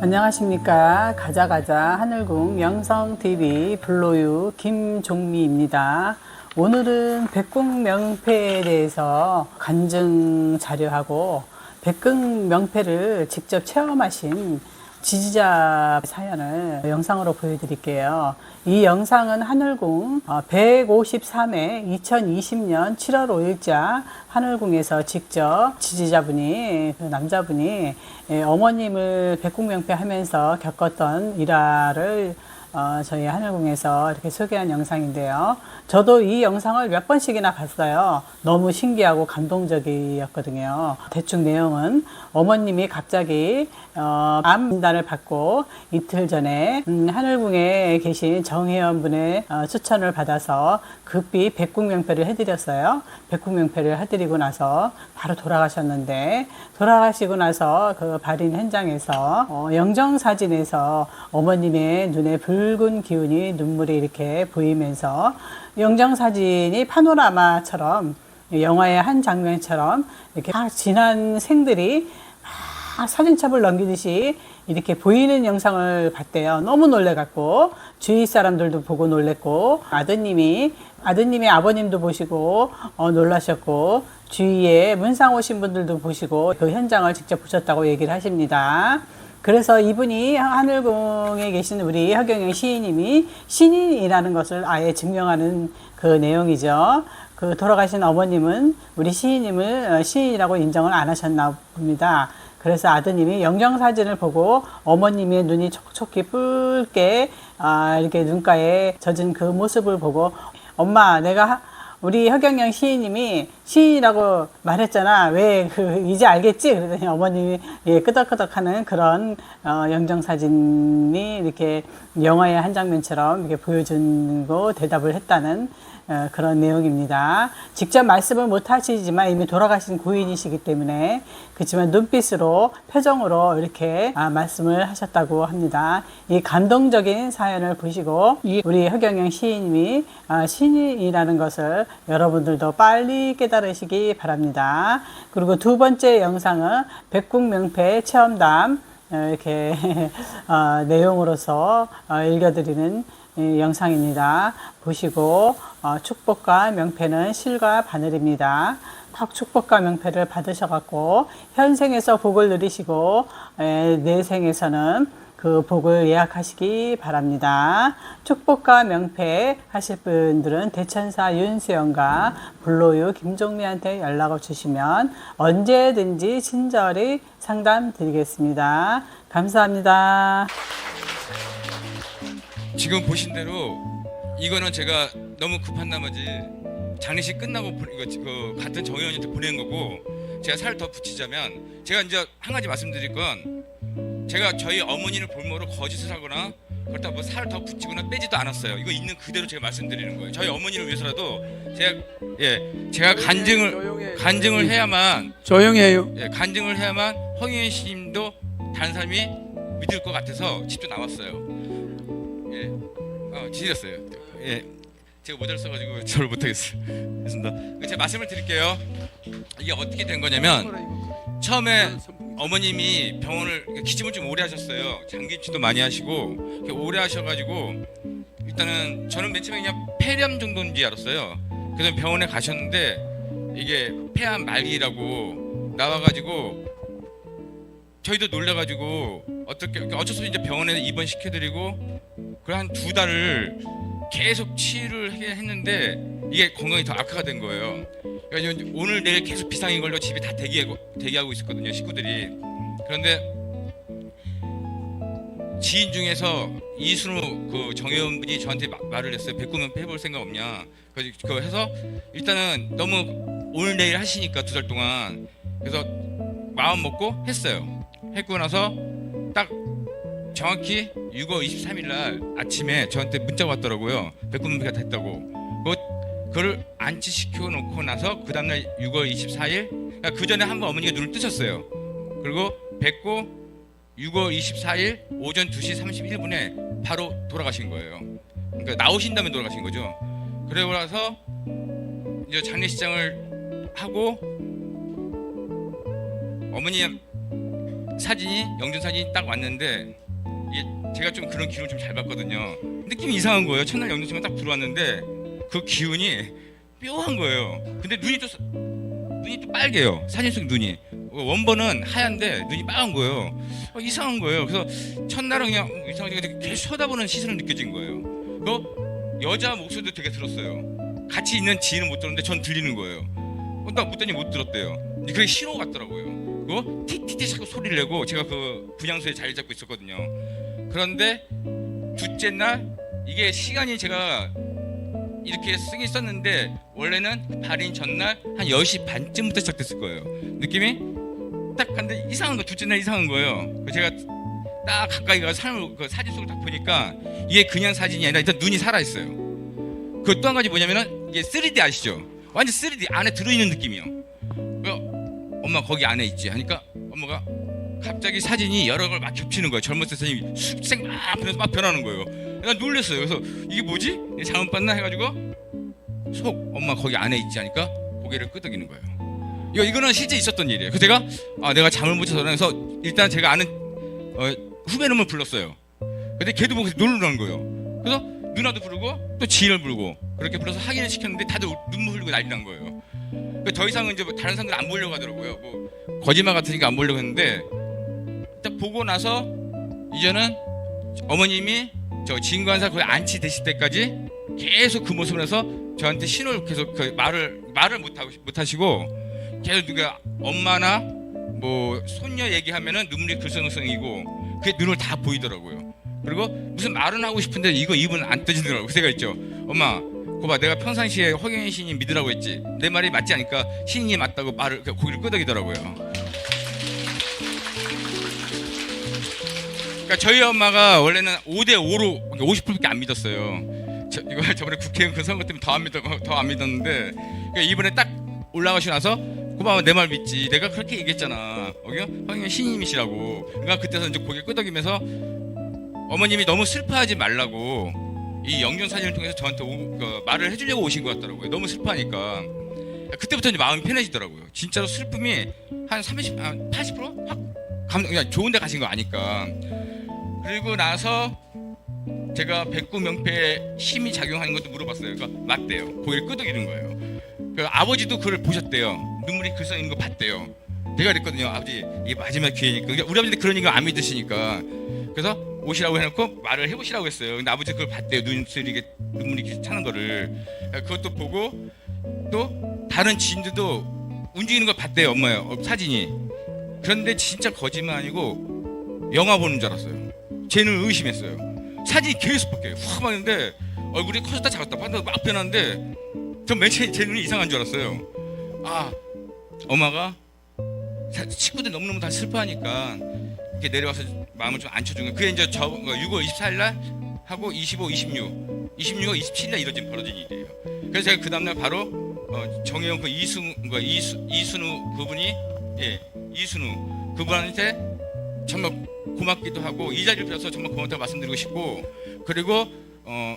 안녕하십니까. 가자가자 하늘궁 영성TV 블로유 김종미입니다. 오늘은 백궁 명패에 대해서 간증 자료하고 백궁 명패를 직접 체험하신 지지자 사연을 영상으로 보여드릴게요. 이 영상은 하늘궁 153회 2020년 7월 5일자 하늘궁에서 직접 지지자분이 그 남자분이 예, 어머님을 백궁명패 하면서 겪었던 일화를 어, 저희 하늘궁에서 이렇게 소개한 영상인데요. 저도 이 영상을 몇 번씩이나 봤어요. 너무 신기하고 감동적이었거든요. 대충 내용은 어머님이 갑자기 어, 암 진단을 받고 이틀 전에 음, 하늘궁에 계신 정혜연 분의 어, 추천을 받아서 급히 백궁명패를 해드렸어요. 백궁명패를 해드리고 나서 바로 돌아가셨는데 돌아가시고 나서 그 발인 현장에서 어, 영정 사진에서 어머님의 눈에 붉은 기운이 눈물이 이렇게 보이면서 영정 사진이 파노라마처럼 영화의 한 장면처럼 이렇게 다 지난 생들이 막 사진첩을 넘기듯이 이렇게 보이는 영상을 봤대요. 너무 놀래갖고 주위 사람들도 보고 놀랬고 아드님이 아드님이 아버님도 보시고 어, 놀라셨고 주위에 문상 오신 분들도 보시고 그 현장을 직접 보셨다고 얘기를 하십니다. 그래서 이분이 하늘궁에 계신 우리 허경영 시인님이 신인이라는 것을 아예 증명하는 그 내용이죠. 그 돌아가신 어머님은 우리 시인님을 어, 시인이라고 인정을 안 하셨나 봅니다. 그래서 아드님이 영정 사진을 보고 어머님의 눈이 촉촉히 붉게 아, 이렇게 눈가에 젖은 그 모습을 보고 엄마 내가 하- 우리 허경영 시인님이 시인이라고 말했잖아. 왜 그 이제 알겠지? 그러더니 어머님이 예, 끄덕끄덕하는 그런 어, 영정 사진이 이렇게 영화의 한 장면처럼 이렇게 보여주고 대답을 했다는 어, 그런 내용입니다. 직접 말씀을 못 하시지만 이미 돌아가신 고인이시기 때문에 그렇지만 눈빛으로 표정으로 이렇게 아, 말씀을 하셨다고 합니다. 이 감동적인 사연을 보시고 이 우리 허경영 시인님이 아, 신인이라는 것을 여러분들도 빨리 깨달으시기 바랍니다. 그리고 두 번째 영상은 백국명패 체험담 어, 이렇게 어, 내용으로서 어, 읽어드리는 이 영상입니다. 보시고 어, 축복과 명패는 실과 바늘입니다. 꼭 축복과 명패를 받으셔갖고 현생에서 복을 누리시고 에, 내생에서는 그 복을 예약하시기 바랍니다. 축복과 명패 하실 분들은 대천사 윤수영과 블로유 김종미한테 연락을 주시면 언제든지 친절히 상담 드리겠습니다. 감사합니다. 지금 보신 대로 이거는 제가 너무 급한 나머지 장례식 끝나고 보- 이거 그 같은 정의원한테 보낸 거고 제가 살 더 붙이자면 제가 이제 한 가지 말씀드릴 건 제가 저희 어머니를 볼모로 거짓을 하거나 그렇다고 뭐살 더 붙이거나 빼지도 않았어요. 이거 있는 그대로 제가 말씀드리는 거예요. 저희 어머니를 위해서라도 제가 예 제가 간증을 간증을 해야만 조용히 해요. 예, 간증을 해야만 황희연 씨님도 다른 사람이 믿을 것 같아서 직접 나왔어요. 예, 어, 지렸어요. 예, 제가 모자를 써가지고 저를 못하겠어요. 그렇습니다. 제가 말씀을 드릴게요. 이게 어떻게 된 거냐면 처음에 어머님이 병원을 기침을 좀 오래 하셨어요. 장기치도 많이 하시고 오래 하셔가지고 일단은 저는 맨 처음에 그냥 폐렴 정도인지 알았어요. 그래서 병원에 가셨는데 이게 폐암 말기라고 나와가지고 저희도 놀래가지고 어떻게 어쩔 수 없이 이제 병원에 입원 시켜드리고 그래 한두 달을 계속 치유를 하긴 했는데 이게 건강이 더 악화가 된 거예요. 그러니까 이제 오늘 내일 계속 비상이 걸려 집에 다 대기하고 대기하고 있었거든요 식구들이. 그런데 지인 중에서 이순우 그 정혜원 분이 저한테 마- 말을 했어요. 백구면 해볼 생각 없냐. 그래서 그거 해서 일단은 너무 오늘 내일 하시니까 두 달 동안 그래서 마음 먹고 했어요. 했고 나서 딱 정확히 6월 23일 날 아침에 저한테 문자가 왔더라고요. 백구문비가 됐다고. 그 그걸 안치시켜 놓고 나서 그 다음날 6월 24일 그러니까 그 전에 한번 어머니가 눈을 뜨셨어요. 그리고 뵙고 6월 24일 오전 2시 31분에 바로 돌아가신 거예요. 그러니까 나오신 다음에 돌아가신 거죠. 그러고 나서 이제 장례식장을 하고 어머니 사진이 영준 사진이 딱 왔는데 이게 제가 좀 그런 기운을 좀잘 받거든요. 느낌이 이상한 거예요. 첫날 영준 씨가 딱 들어왔는데 그 기운이 묘한 거예요. 근데 눈이 또 사- 눈이 또 빨개요. 사진 속 눈이 원본은 하얀데 눈이 빨간 거예요. 어, 이상한 거예요. 그래서 첫날은 그냥 어, 이상하게 계속 쳐다보는 시선을 느껴진 거예요. 그 여자 목소리도 되게 들었어요. 같이 있는 지인은 못 들었는데 전 들리는 거예요. 어, 나 못더니 못 들었대요. 그게 신호 같더라고요. 그거 티티티 자꾸 소리를 내고 제가 그 분향소에 자리 잡고 있었거든요. 그런데 둘째 날 이게 시간이 제가 이렇게 쓰긴 썼는데 원래는 발인 전날 한 10시 반쯤부터 시작됐을 거예요. 느낌이 딱 근데 이상한 거 둘째 날 이상한 거예요. 그 제가 딱 가까이 가서 사람을 그 사진 속을 딱 보니까 이게 그냥 사진이 아니라 일단 눈이 살아 있어요. 그 또 한 가지 뭐냐면은 이게 3D 아시죠? 완전 3D 안에 들어있는 느낌이요. 그 엄마 거기 안에 있지 하니까 엄마가 갑자기 사진이 여러 걸 막 겹치는 거예요. 때 사진이 숲색 막 변해서 막 변하는 거예요. 난 놀랐어요. 그래서 이게 뭐지? 잘못 봤나 해가지고 속 엄마 거기 안에 있지 하니까 고개를 끄덕이는 거예요. 이거 이거는 실제 있었던 일이에요. 그래서 제가 아 내가 잠을 못 자서 그래서 일단 제가 아는 어, 후배놈을 불렀어요. 근데 걔도 보고 놀라는 거예요. 그래서 누나도 부르고 또 지인을 부르고 그렇게 불러서 확인을 시켰는데 다들 눈물 흘리고 난리 난 거예요. 그더 이상은 이제 뭐 다른 사람들 안 보려고 하더라고요. 뭐 거짓말 같으니까 안 보려고 했는데 딱 보고 나서 이제는 어머님이 저 진관사 거의 안치 되실 때까지 계속 그 모습을 해서 저한테 신호를 계속 그 말을 말을 못 하고 못 하시고 계속 누가 엄마나 뭐 손녀 얘기하면은 눈물이 글썽글썽이고 그게 눈을 다 보이더라고요. 그리고 무슨 말은 하고 싶은데 이거 입은 안 떠지더라고요. 제가 있죠. 엄마, 고봐 내가 평상시에 허경영 시인님 믿으라고 했지. 내 말이 맞지 않으니까 시인이 맞다고 말을 그 고개를 끄덕이더라고요. 그러니까 저희 엄마가 원래는 5대 5로 50%밖에 안 믿었어요. 저, 이거 저번에 국회의원 그 선거 때문에 더안 더안 믿었는데 그러니까 이번에 딱 올라가시고 나서 고마워 내 말 믿지. 내가 그렇게 얘기했잖아. 허경영 시인님이시라고. 그러니까 그때서 이제 고개 끄덕이면서 어머님이 너무 슬퍼하지 말라고 이 영전 사진을 통해서 저한테 오- 그 말을 해주려고 오신 것 같더라고요. 너무 슬퍼하니까 그때부터 이제 마음이 편해지더라고요. 진짜로 슬픔이 한 30, 한 80%확 감, 그냥 좋은데 가신 거 아니까. 그리고 나서 제가 백구 명패에 힘이 작용하는 것도 물어봤어요. 그러니까 맞대요. 고개를 끄덕이는 거예요. 그 아버지도 그걸 보셨대요. 눈물이 글썽이는 거 봤대요. 내가 그랬거든요. 아버지 이게 마지막 기회니까. 우리 아버지 그런 얘기 안 믿으시니까. 그래서 오시라고 해놓고 말을 해보시라고 했어요. 근데 아버지 그걸 봤대요. 눈물이 눈물이 차는 거를. 그것도 보고 또 다른 지인들도 움직이는 걸 봤대요. 엄마요. 어, 사진이. 그런데 진짜 거짓말 아니고 영화 보는 줄 알았어요. 쟤는 의심했어요. 사진이 계속 바뀌어요. 확 봤는데 얼굴이 커졌다 작았다 막 변하는데 전맨 처음에 제 눈이 이상한 줄 알았어요. 아 엄마가 사- 친구들 너무너무 다 슬퍼하니까 이렇게 내려와서 마음을 좀 안 쳐준 거예요. 그게 이제 저 6월 24일 날 하고 25, 26, 26과 27일 날 이뤄진 벌어진 일이에요. 그래서 제가 그 다음날 바로 어, 정혜영 그 이수, 그 이수, 이순우 그분이 예 이순우 그분한테 정말 고맙기도 하고 이 자리를 빌어서 정말 고맙다고 말씀드리고 싶고 그리고 어,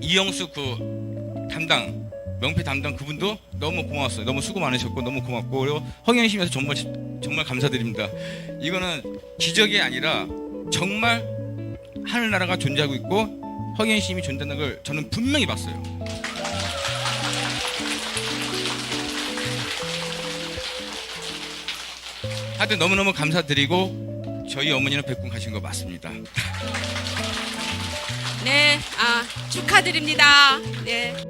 이영수 그 담당 명패 담당 그분도 너무 고마웠어요. 너무 수고 많으셨고 너무 고맙고 그리고 허경심에서 정말 정말 감사드립니다. 이거는 기적이 아니라 정말 하늘나라가 존재하고 있고 허경심이 존재하는 걸 저는 분명히 봤어요. 하여튼 너무너무 감사드리고 저희 어머니는 백군 가신 거 맞습니다. 네, 아, 축하드립니다. 네.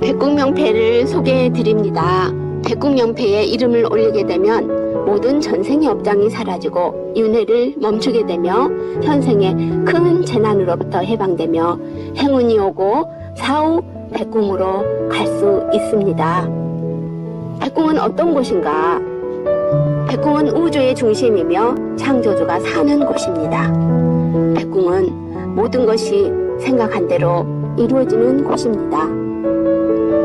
백국명패를 소개해 드립니다. 백국명패에 이름을 올리게 되면 모든 전생의 업장이 사라지고 윤회를 멈추게 되며 현생의 큰 재난으로부터 해방되며 행운이 오고 사후 백궁으로 갈 수 있습니다. 백궁은 어떤 곳인가? 백궁은 우주의 중심이며 창조주가 사는 곳입니다. 백궁은 모든 것이 생각한 대로 이루어지는 곳입니다.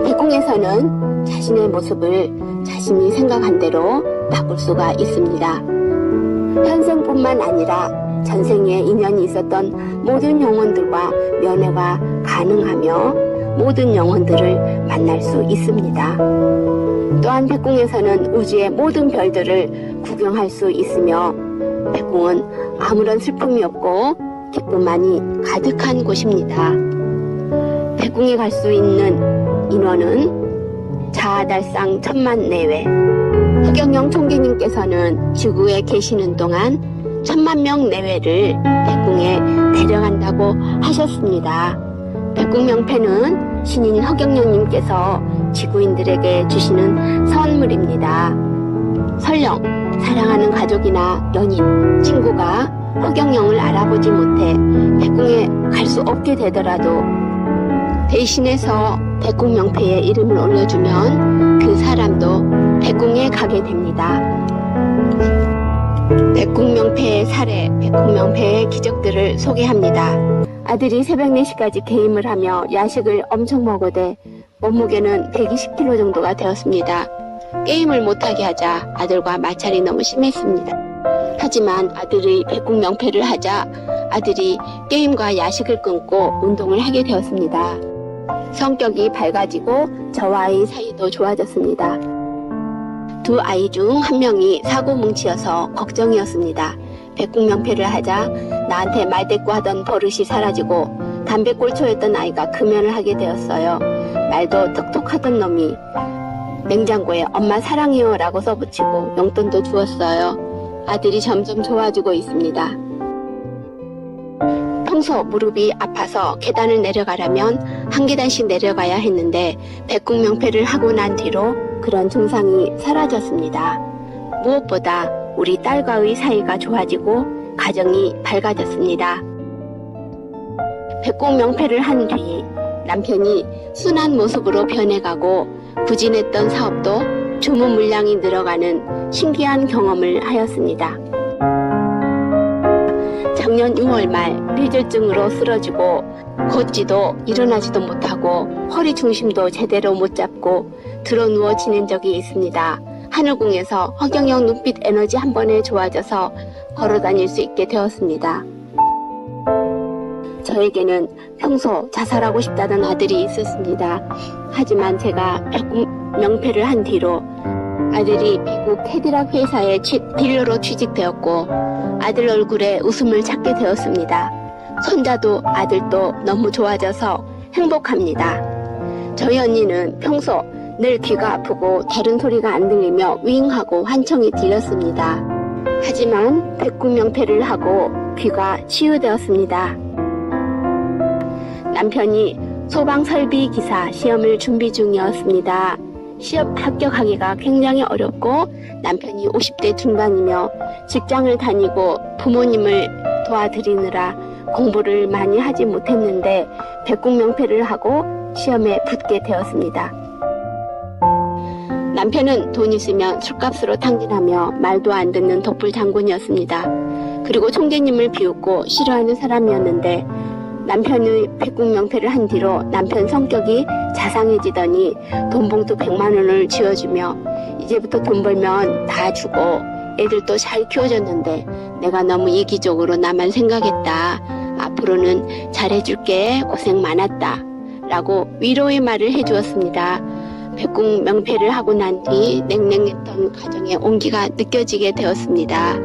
백궁에서는 자신의 모습을 자신이 생각한 대로 바꿀 수가 있습니다. 현생뿐만 아니라 전생에 인연이 있었던 모든 영혼들과 면회가 가능하며 모든 영혼들을 만날 수 있습니다. 또한 백궁에서는 우주의 모든 별들을 구경할 수 있으며 백궁은 아무런 슬픔이 없고 기쁨만이 가득한 곳입니다. 백궁에 갈 수 있는 인원은 자아달상 천만 내외. 허경영 총재님께서는 지구에 계시는 동안 천만 명 내외를 백궁에 데려간다고 하셨습니다. 백궁 명패는 신인 허경영님께서 지구인들에게 주시는 선물입니다. 설령 사랑하는 가족이나 연인, 친구가 허경영을 알아보지 못해 백궁에 갈 수 없게 되더라도 대신해서 백궁 명패에 이름을 올려주면 그 사람도 백궁에 가게 됩니다. 백궁 명패의 사례, 백궁 명패의 기적들을 소개합니다. 아들이 새벽 4시까지 게임을 하며 야식을 엄청 먹어대 몸무게는 120kg 정도가 되었습니다. 게임을 못하게 하자 아들과 마찰이 너무 심했습니다. 하지만 아들의 백궁 명패를 하자 아들이 게임과 야식을 끊고 운동을 하게 되었습니다. 성격이 밝아지고 저와의 사이도 좋아졌습니다. 두 아이 중 한 명이 사고뭉치여서 걱정이었습니다. 백궁 명패를 하자 나한테 말대꾸하던 버릇이 사라지고 담배꼴초였던 아이가 금연을 하게 되었어요. 말도 톡톡하던 놈이 냉장고에 엄마 사랑해요 라고 써붙이고 용돈도 주었어요. 아들이 점점 좋아지고 있습니다. 평소 무릎이 아파서 계단을 내려가려면 한 계단씩 내려가야 했는데 백궁 명패를 하고 난 뒤로 그런 증상이 사라졌습니다. 무엇보다 우리 딸과의 사이가 좋아지고 가정이 밝아졌습니다. 백궁 명패를 한 뒤 남편이 순한 모습으로 변해가고 부진했던 사업도 주문 물량이 늘어가는 신기한 경험을 하였습니다. 작년 6월 말 뇌졸중으로 쓰러지고 걷지도 일어나지도 못하고 허리 중심도 제대로 못 잡고 들어 누워 지낸 적이 있습니다. 하늘궁에서 허경영 눈빛 에너지 한 번에 좋아져서 걸어 다닐 수 있게 되었습니다. 저에게는 평소 자살하고 싶다던 아들이 있었습니다. 하지만 제가 백군 명패를 한 뒤로 아들이 미국 캐디락 회사에 취- 딜러로 취직되었고 아들 얼굴에 웃음을 찾게 되었습니다. 손자도 아들도 너무 좋아져서 행복합니다. 저희 언니는 평소 늘 귀가 아프고 다른 소리가 안 들리며 윙하고 환청이 들렸습니다. 하지만 백군 명패를 하고 귀가 치유되었습니다. 남편이 소방 설비 기사 시험을 준비 중이었습니다. 시험 합격하기가 굉장히 어렵고 남편이 50대 중반이며 직장을 다니고 부모님을 도와드리느라 공부를 많이 하지 못했는데 백국 명패를 하고 시험에 붙게 되었습니다. 남편은 돈 있으면 술값으로 탕진하며 말도 안 듣는 독불 장군이었습니다. 그리고 총재님을 비웃고 싫어하는 사람이었는데 남편의 백국 명패를 한 뒤로 남편 성격이 자상해지더니 돈봉투 100만 원을 쥐어주며 이제부터 돈 벌면 다 주고 애들도 잘 키워줬는데 내가 너무 이기적으로 나만 생각했다. 앞으로는 잘해줄게 고생 많았다. 라고 위로의 말을 해주었습니다. 백국 명패를 하고 난 뒤 냉랭했던 가정의 온기가 느껴지게 되었습니다.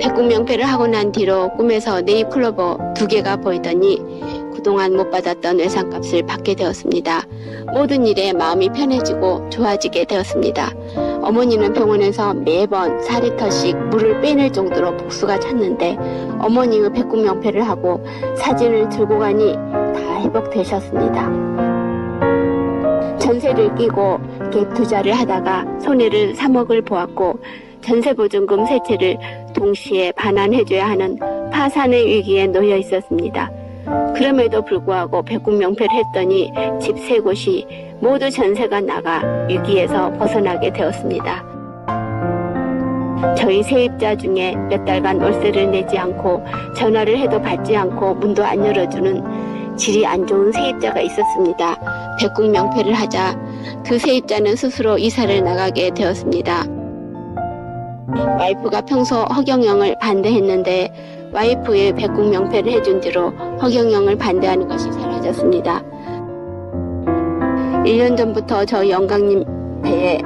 백국 명패를 하고 난 뒤로 꿈에서 네잎클로버 두 개가 보이더니 그동안 못 받았던 외상값을 받게 되었습니다. 모든 일에 마음이 편해지고 좋아지게 되었습니다. 어머니는 병원에서 매번 4리터씩 물을 빼낼 정도로 복수가 찼는데 어머니의 백국 명패를 하고 사진을 들고 가니 다 회복되셨습니다. 전세를 끼고 갭 투자를 하다가 손해를 3억을 보았고 전세 보증금 세 채를 동시에 반환해줘야 하는 파산의 위기에 놓여 있었습니다. 그럼에도 불구하고 백국 명패를 했더니 집 세 곳이 모두 전세가 나가 위기에서 벗어나게 되었습니다. 저희 세입자 중에 몇 달간 월세를 내지 않고 전화를 해도 받지 않고 문도 안 열어주는 질이 안 좋은 세입자가 있었습니다. 백국 명패를 하자 그 세입자는 스스로 이사를 나가게 되었습니다. 와이프가 평소 허경영을 반대했는데 와이프의 백국 명패를 해준 뒤로 허경영을 반대하는 것이 사라졌습니다. 1년 전부터 저 영광님 배에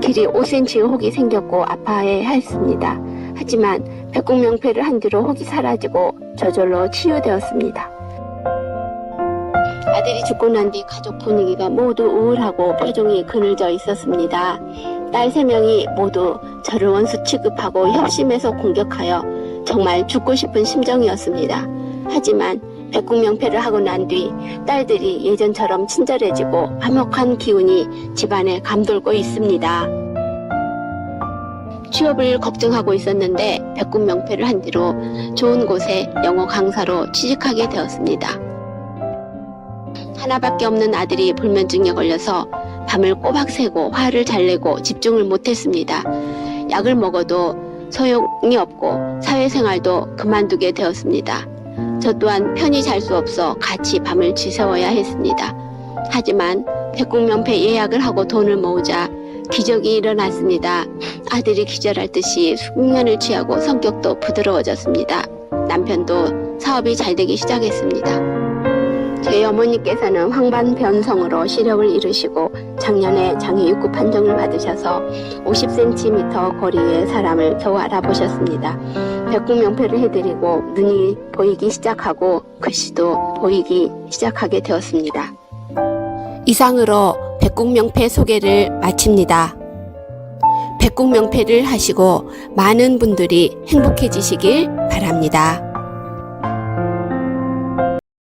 길이 5cm의 혹이 생겼고 아파해 했습니다. 하지만 백곡명패를 한 뒤로 혹이 사라지고 저절로 치유되었습니다. 아들이 죽고 난 뒤 가족 분위기가 모두 우울하고 표정이 그늘져 있었습니다. 딸세 명이 모두 저를 원수 취급하고 협심해서 공격하여 정말 죽고 싶은 심정이었습니다. 하지만 백국명패를 하고 난 뒤 딸들이 예전처럼 친절해지고 화목한 기운이 집안에 감돌고 있습니다. 취업을 걱정하고 있었는데 백국명패를 한 뒤로 좋은 곳에 영어 강사로 취직하게 되었습니다. 하나밖에 없는 아들이 불면증에 걸려서 밤을 꼬박 새고 화를 잘 내고 집중을 못했습니다. 약을 먹어도 소용이 없고 사회생활도 그만두게 되었습니다. 저 또한 편히 잘 수 없어 같이 밤을 지새워야 했습니다. 하지만 백국명패 예약을 하고 돈을 모으자 기적이 일어났습니다. 아들이 기절할 듯이 숙면을 취하고 성격도 부드러워졌습니다. 남편도 사업이 잘 되기 시작했습니다. 저희 어머니께서는 황반 변성으로 시력을 잃으시고 작년에 장애 육구 판정을 받으셔서 50cm 거리의 사람을 겨우 알아보셨습니다. 백국명패를 해드리고 눈이 보이기 시작하고 글씨도 보이기 시작하게 되었습니다. 이상으로 백국 명패 소개를 마칩니다. 백국 명패를 하시고 많은 분들이 행복해지시길 바랍니다.